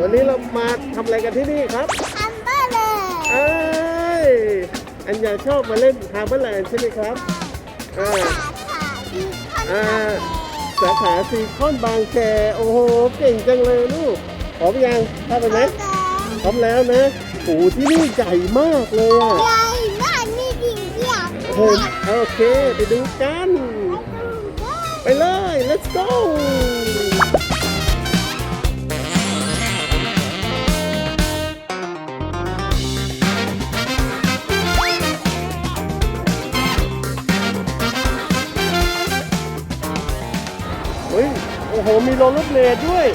วันนี้เรามาทำอะไรกันที่นี่ครับอัมเบอร์เลยเอ้ยอันยาชอบมาเล่นฮาร์เบอร์แลนด์ใช่ไหมครับอ่าขาดีค่อนอ่าข้างสาขาซีคอนบางแคโอ้โหเก่งจังเลยลูกพร้อมยังเข้าไปไหมพร้อมแล้วนะโอ้โหที่นี่ใหญ่มากเลยอะใหญ่มากนี่จริงเดียวโอ้โหโอเคไปดูกัน ไปเลย let's go โอ้โห มีโรลเลอร์เบลดด้วย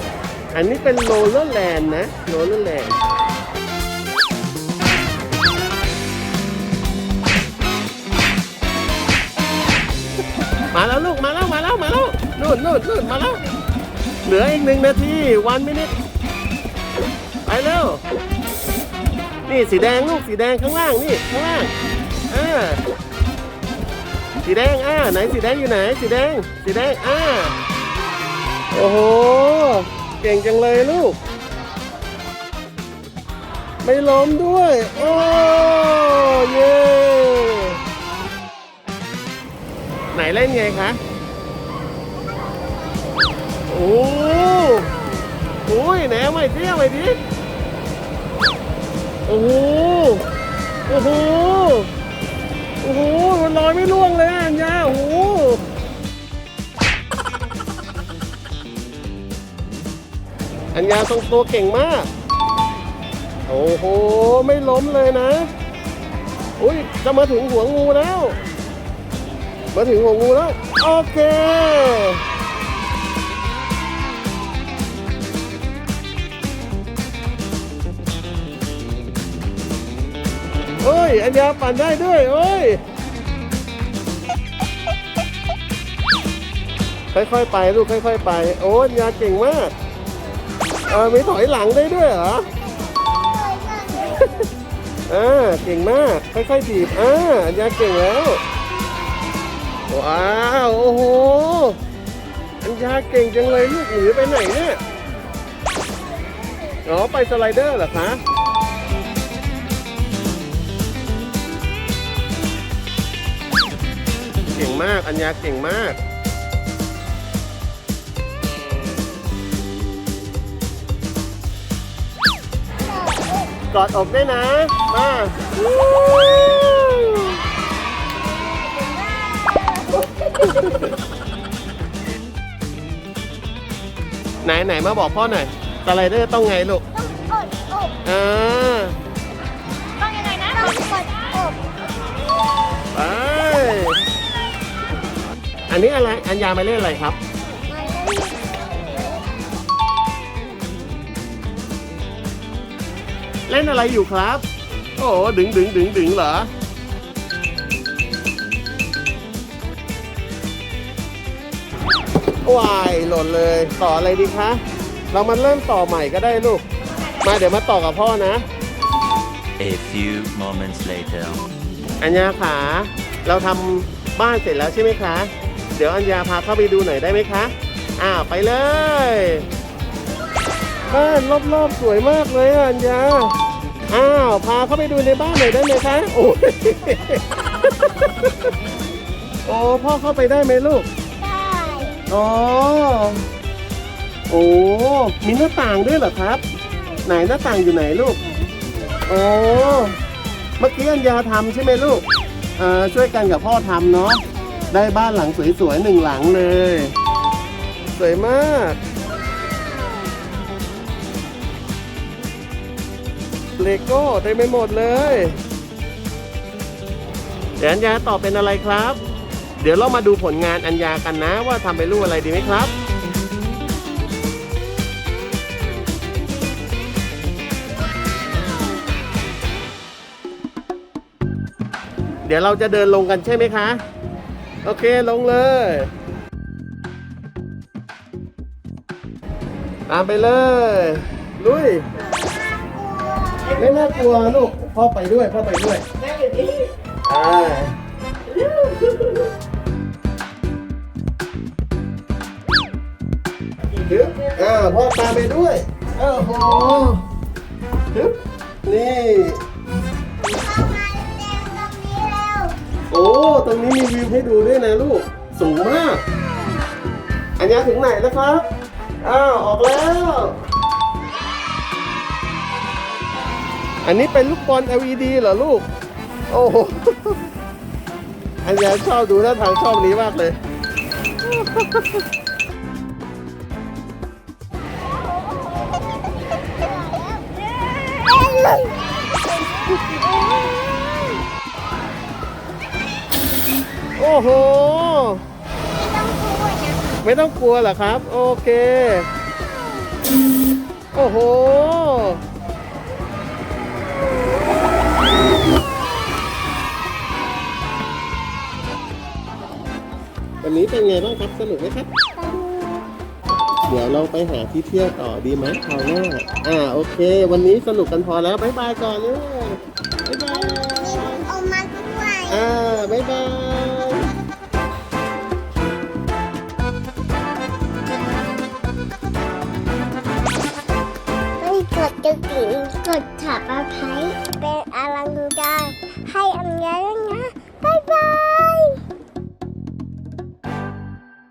อันนี้เป็นโรลเลอร์แลนด์นะ โรลเลอร์แลนด์มาแล้วลูก มาแล้ว มาแล้ว มาแล้ว นู่นนู่นนู่นมาแล้ว เหลืออีกหนึ่งนาที วันมินิทไปเร็ว นี่สีแดงลูก สีแดงข้างล่าง นี่ ข้างล่างอ่าสีแดงอ่าไหนสีแดงอยู่ไหน สีแดง สีแดงอ่า โอ้โห เก่งจังเลยลูก ไม่ล้มด้วย โอ้เย้ไหนเล่นไงคะ โอ้โอ้ยไหนเอาใหม่ดิเอาใหม่ดิโอ้โห โอ้โห โอ้โห มันลอยไม่ล่ อัญญาทรงตัวเก่งมาก โอ้โห ไม่ล้มเลยนะ อุ้ยจะมาถึงหัวงูแล้ว มาถึงหัวงูแล้ว โอเคเอ้ย อัญญาปั่นได้ด้วยเอ้ย ค่อยๆไปลูกค่อยๆไป โอ้ยอัญญาเก่งมาก เออมีถอยหลังได้ด้วยเหรออ่าเก่งมาก ค่อยๆถีบอ่าอัญญาเก่งแล้ว ว้าว โอ้โห อัญญาเก่งจังเลยลูกหนีไปไหนเนี่ย อ๋อ ไปสไลเดอร์เหรอคะเก่งมาก อัญญาเก่งมาก อดอกด้วยนะ มาวู้ไหนไหนมาบอกพ่อหน่อยสไลเดอร์ต้องไงลูกต้องกดอกอ่าต้องยังไงนะต้องกดอกไปอันนี้อะไร อัญญามาเล่นอะไรครับ ล่นอะไรอยู่ครับ โอ้โหดึงดึงดึงดึงเหรอ วายหล่นเลย ต่ออะไรดีคะ เรามาเริ่มต่อใหม่ก็ได้ลูก มาเดี๋ยวมาต่อกับพ่อนะ A few moments later. อัญญาขา เราทำบ้านเสร็จแล้วใช่ไหมคะ เดี๋ยวอัญญาพาเข้าไปดูหน่อยได้ไหมคะ อ่าไปเลย บ้านรอบๆสวยมากเลยอะอัญญา อ้าว พาเข้าไปดูในบ้านหน่อยได้ไหมคะ โอ้ยโอ้พ่อเข้าไปได้ไหมลูก ได้อ๋อโอ้มีหน้าต่างด้วยเหรอครับ ไหนหน้าต่างอยู่ไหนลูก โอ้เมื่อกี้อัญญาทำใช่ไหมลูกเอ่อช่วยกันกับพ่อทำเนาะได้บ้านหลังสวยๆหนึ่งหลังเลย สวยมาก เลโก้เต็มไปหมดเลยเดี๋ยวอัญญาตอบเป็นอะไรครับ เดี๋ยวเรามาดูผลงานอัญญากันนะว่าทำเป็นรูปอะไรดีไหมครับ เดี๋ยวเราจะเดินลงกันใช่ไหมคะ โอเคลงเลย ตามไปเลย ลุย ไม่น่ากลัวลูกพ่อไปด้วยพ่อไปด้วยแม่อยู่นี่อ่าดึ๊บอ่าพ่อตามไปด้วยโอ้โหฮึบนี่เข้ามาเร็วตรงนี้เร็วโอ้ตรงนี้มีวิวให้ดูด้วยนะลูก สูงมาก อันนี้ถึงไหนแล้วครับ อ้าว ออกแล้ว อันนี้เป็นลูกบอล LED เหรอลูก โอ้โหอันนี้ชอบดูท่าทางชอบนี้มากเลย โอ้โห ไม่ต้องกลัวเหรอครับ โอเค โอ้โห เป็นไงบ้างครับสนุกไหมครับ เดี๋ยวเราไปหาที่เที่ยวต่อดีไหมคราวหน้าอ่าโอเค วันนี้สนุกกันพอแล้วบ๊ายบายก่อนเลยบ๊ายบายเอามาด้วยอ่าบ๊ายบายไม่กดกระดิ่งกดถับอาไคเป็นอลังการให้อันยาด้วย